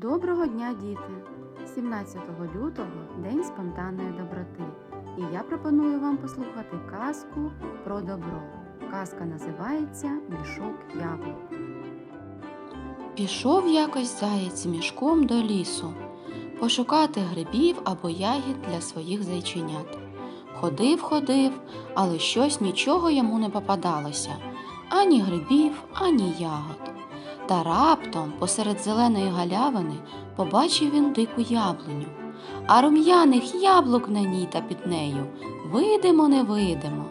Доброго дня, діти! 17 лютого День спонтанної доброти. І я пропоную вам послухати казку про добро. Казка називається Мішок яблук. Пішов якось заєць мішком до лісу пошукати грибів або ягід для своїх зайченят. Ходив, ходив, але щось нічого йому не попадалося ані грибів, ані ягод. Та раптом посеред зеленої галявини побачив він дику яблуню, а рум'яних яблук на ній та під нею видимо, не видимо.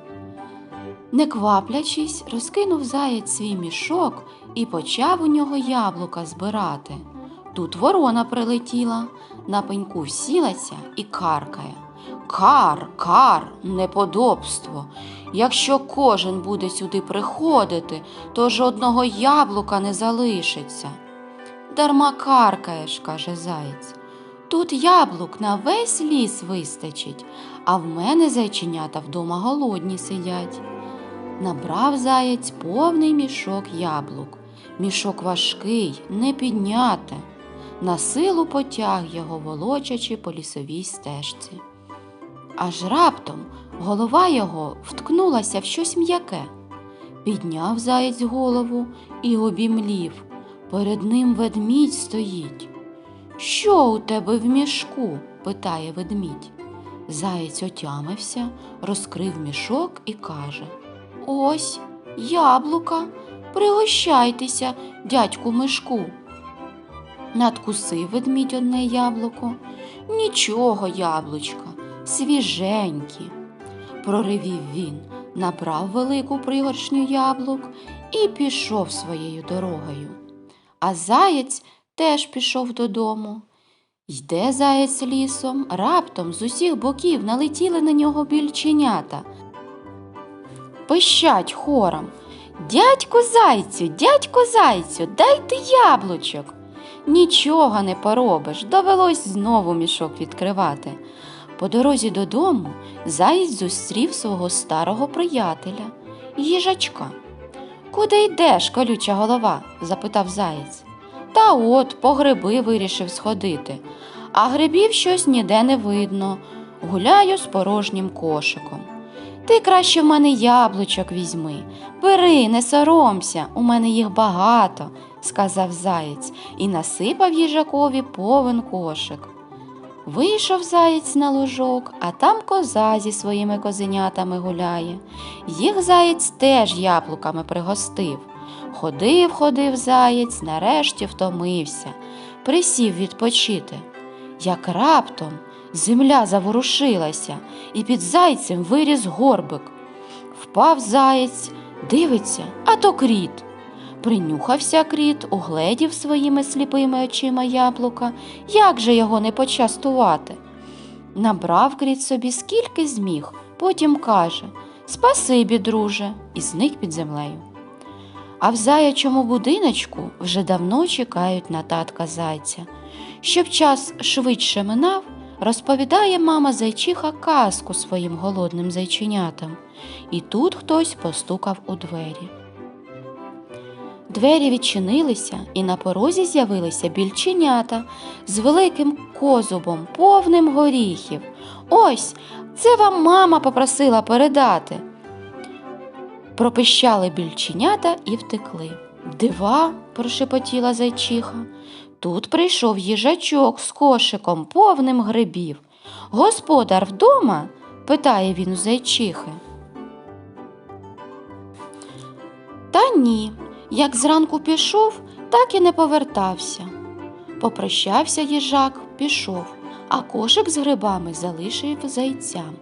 Не кваплячись, розкинув заєць свій мішок і почав у нього яблука збирати. Тут ворона прилетіла, на пеньку сілася і каркає. Кар, кар, неподобство. Якщо кожен буде сюди приходити, то жодного яблука не залишиться. Дарма каркаєш, каже заєць. Тут яблук на весь ліс вистачить, а в мене зайченята вдома голодні сидять. Набрав заєць повний мішок яблук. Мішок важкий, не підняти. На силу потяг його, волочачи по лісовій стежці. Аж раптом голова його вткнулася в щось м'яке. Підняв заєць голову і обімлів. Перед ним ведмідь стоїть. Що у тебе в мішку? питає ведмідь. Заєць отямився, розкрив мішок і каже Ось яблука, пригощайтеся, дядьку мишку. Надкусив ведмідь одне яблуко. Нічого, яблучка, свіженькі. Проривів він, набрав велику пригоршню яблук і пішов своєю дорогою. А заєць теж пішов додому. Йде заєць лісом, раптом з усіх боків налетіли на нього більченята. Пищать хором. Дядьку зайцю, дядьку зайцю, дайте яблучок. Нічого не поробиш, довелось знову мішок відкривати. По дорозі додому заєць зустрів свого старого приятеля, їжачка. Куди йдеш, колюча голова? запитав заєць. Та от по гриби вирішив сходити, а грибів щось ніде не видно. Гуляю з порожнім кошиком. Ти краще в мене яблучок візьми. Бери, не соромся, у мене їх багато, сказав заєць і насипав їжакові повен кошик. Вийшов заєць на лужок, а там коза зі своїми козенятами гуляє. Їх заєць теж яблуками пригостив. Ходив, ходив заєць, нарешті втомився, присів відпочити. Як раптом земля заворушилася, і під зайцем виріс горбик. Впав заєць, дивиться, а то кріт. Принюхався кріт, угледів своїми сліпими очима яблука, як же його не почастувати. Набрав кріт собі скільки зміг, потім каже Спасибі, друже, і зник під землею. А в заячому будиночку вже давно чекають на татка зайця. Щоб час швидше минав, розповідає мама зайчиха казку своїм голодним зайченятам. І тут хтось постукав у двері. Двері відчинилися, і на порозі з'явилися більченята з великим козубом, повним горіхів. Ось, це вам мама попросила передати. Пропищали більченята і втекли. Дива, прошепотіла зайчиха. Тут прийшов їжачок з кошиком, повним грибів. Господар вдома? питає він у зайчихи. Та ні, як зранку пішов, так і не повертався. Попрощався їжак, пішов, а кошик з грибами залишив зайцям.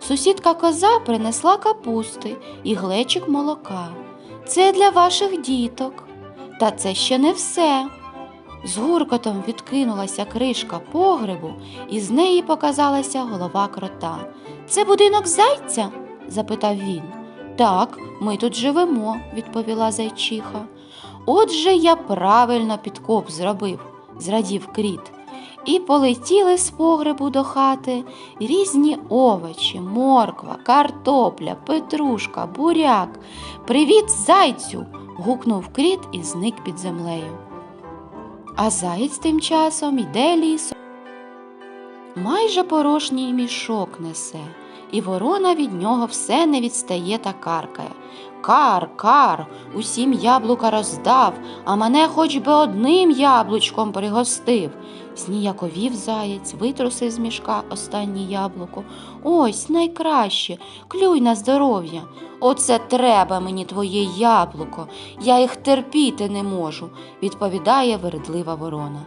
Сусідка коза принесла капусти і глечик молока. Це для ваших діток. Та це ще не все. З гуркотом відкинулася кришка погребу, і з неї показалася голова крота. Це будинок зайця? запитав він. Так, ми тут живемо, відповіла зайчиха. Отже, я правильно підкоп зробив, зрадів кріт. І полетіли з погребу до хати різні овочі, морква, картопля, петрушка, буряк. Привіт, зайцю. гукнув кріт і зник під землею. А заєць тим часом йде лісом. Майже порожній мішок несе, і ворона від нього все не відстає та каркає. Кар, кар, усім яблука роздав, а мене хоч би одним яблучком пригостив. Зніяковів заєць, витрусив з мішка останнє яблуко. Ось найкраще, клюй на здоров'я. Оце треба мені твоє яблуко, я їх терпіти не можу, відповідає вередлива ворона.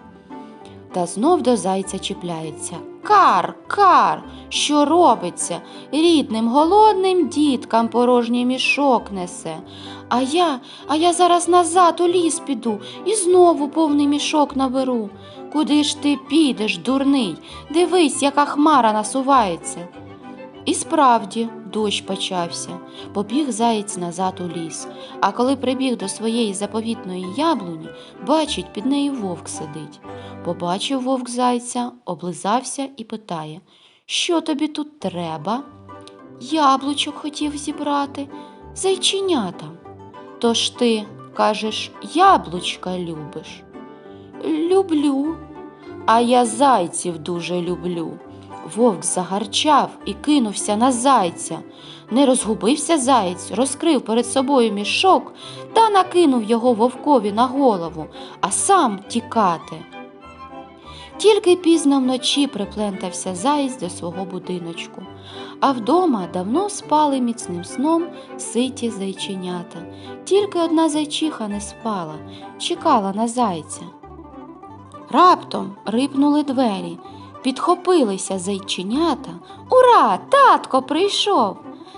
Та знов до зайця чіпляється. Кар, кар, що робиться? Рідним голодним діткам порожній мішок несе. А я, а я зараз назад у ліс піду і знову повний мішок наберу. Куди ж ти підеш, дурний? Дивись, яка хмара насувається. І справді дощ почався. Побіг заєць назад у ліс. А коли прибіг до своєї заповітної яблуні, бачить, під нею вовк сидить. Побачив вовк зайця, облизався і питає, що тобі тут треба? Яблучок хотів зібрати, зайченята. Тож ти, кажеш, яблучка любиш? Люблю, а я зайців дуже люблю. Вовк загарчав і кинувся на зайця. Не розгубився заєць, розкрив перед собою мішок та накинув його вовкові на голову, а сам тікати. Тільки пізно вночі приплентався заєць до свого будиночку, а вдома давно спали міцним сном ситі зайченята. Тільки одна зайчиха не спала, чекала на зайця. Раптом рипнули двері, підхопилися зайченята. Ура! Татко прийшов!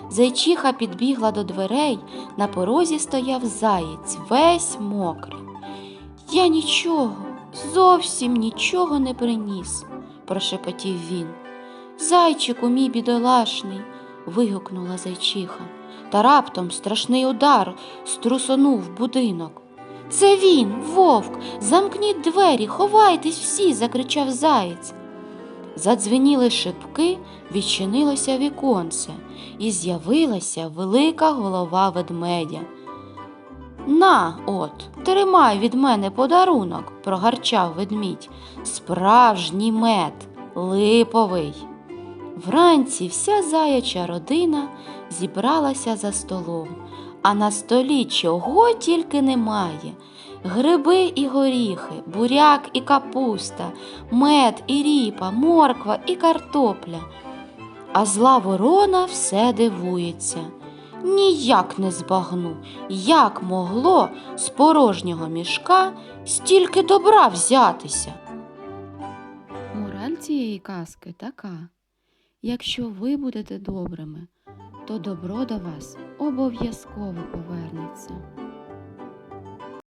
Зайчиха підбігла до дверей, на порозі стояв заєць, весь мокрий. Я нічого, зовсім нічого не приніс, прошепотів він. Зайчику мій бідолашний, вигукнула зайчиха. Та раптом страшний удар струсонув будинок. Це він, вовк, замкніть двері, ховайтесь всі, закричав заєць. Задзвеніли шибки, відчинилося віконце, і з'явилася велика голова ведмедя. На, от, тримай від мене подарунок, прогарчав ведмідь. Справжній мед, липовий. Вранці вся заяча родина зібралася за столом, а на столі чого тільки немає. Гриби і горіхи, буряк і капуста, мед і ріпа, морква і картопля. А зла ворона все дивується. Ніяк не збагну, як могло з порожнього мішка стільки добра взятися. Мораль цієї казки така. Якщо ви будете добрими, то добро до вас обов'язково повернеться.